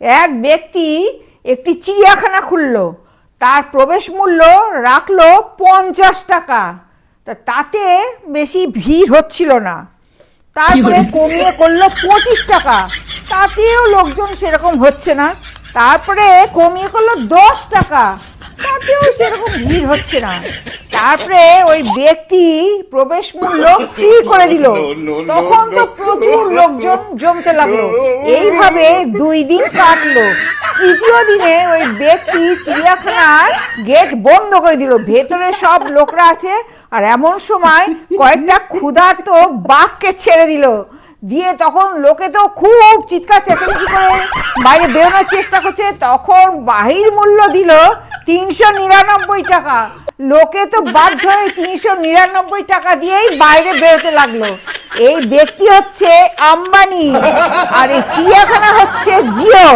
এক ব্যক্তি একটি চিড়িয়াখানা খুললো তার প্রবেশ মূল্য রাখল পঞ্চাশ টাকা। তা তাতে বেশি ভিড় হচ্ছিল না। তারপরে কমিয়ে করল পঁচিশ টাকা। তাতেও লোকজন সেরকম হচ্ছে না। তারপরে কমিয়ে করল দশ টাকা। তাতেও সেরকম ভিড় হচ্ছে না। তারপরে ওই ব্যক্তি প্রবেশ মূল্য ফ্রি করে দিল। তখন তো প্রচুর লোকজন জমতে লাগল। এইভাবে দুই দিন কাটলো। তৃতীয় দিনে ওই ব্যক্তি চিড়িয়াখানার গেট বন্ধ করে দিল। ভেতরে সব লোকরা আছে। আর এমন সময় কয়েকটা ক্ষুধার্ত বাঘকে ছেড়ে দিল। দিয়ে তখন লোকে তো খুব চিৎকার, চেঁচামেচি করে। বাইরে বেরোনোর চেষ্টা করছে, তখন বাহির মূল্য দিল তিনশো নিরানব্বই টাকা। লোকে তো বাধ্য হয়ে তিনশো নিরানব্বই টাকা দিয়েই বাইরে বেরোতে লাগল। এই ব্যক্তি হচ্ছে আম্বানি, আর এই চিড়িয়াখানা হচ্ছে জিও।